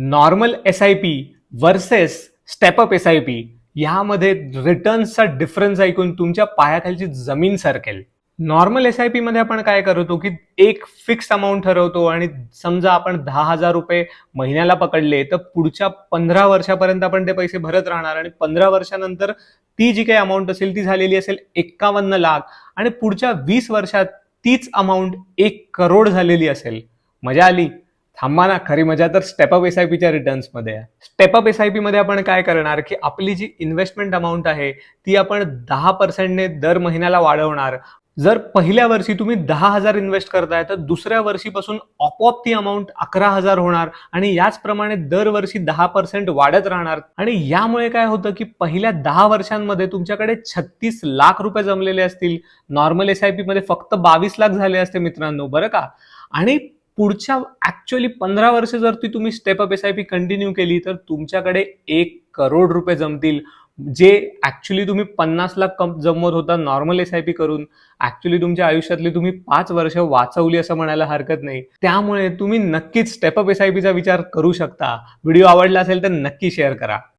Normal S I P versus step up S I P ह्यामध्ये रिटर्न्सचा difference ऐकून तुमच्या पायाखालची जमीन सरकेल. नॉर्मल एस आय पीमध्ये आपण काय करतो की एक फिक्स अमाऊंट ठरवतो आणि समजा आपण दहा हजार रुपये महिन्याला पकडले तर पुढच्या पंधरा वर्षापर्यंत आपण ते पैसे भरत राहणार आणि पंधरा वर्षानंतर ती जी काही अमाऊंट असेल ती झालेली असेल एक्कावन्न लाख आणि पुढच्या वीस वर्षात तीच अमाऊंट एक करोड झालेली असेल. मजा आली. थांबा ना खरी मजा तर स्टेपअप एस आय पीच्या रिटर्न्समध्ये आहे. स्टेपअप एस आय पी मध्ये आपण काय करणार की आपली जी इन्व्हेस्टमेंट अमाऊंट आहे ती आपण दहा पर्सेंटने दर महिन्याला वाढवणार. जर पहिल्या वर्षी तुम्ही दहा हजार इन्व्हेस्ट करताय तर दुसऱ्या वर्षीपासून आपोआप ती अमाऊंट अकरा हजार होणार आणि याचप्रमाणे दरवर्षी दहा पर्सेंट वाढत राहणार. आणि यामुळे काय होतं की पहिल्या दहा वर्षांमध्ये तुमच्याकडे छत्तीस लाख रुपये जमलेले असतील. नॉर्मल एस आय पी मध्ये फक्त बावीस लाख झाले असते मित्रांनो बरं का? आणि पुढच्या ऍक्च्युअली पंधरा वर्ष जर ती तुम्ही step up S I P continue केली तर तुमच्याकडे एक करोड रुपये जमतील. जे ऍक्च्युली तुम्ही पन्नास लाख कम जमवत होता नॉर्मल एस आय पी करून ऍक्च्युली तुमच्या आयुष्यातली तुम्ही पाच वर्ष वाचवली असं म्हणायला हरकत नाही. त्यामुळे तुम्ही नक्कीच स्टेप अप एस आय पीचा विचार करू शकता. व्हिडिओ आवडला असेल तर नक्की शेअर करा.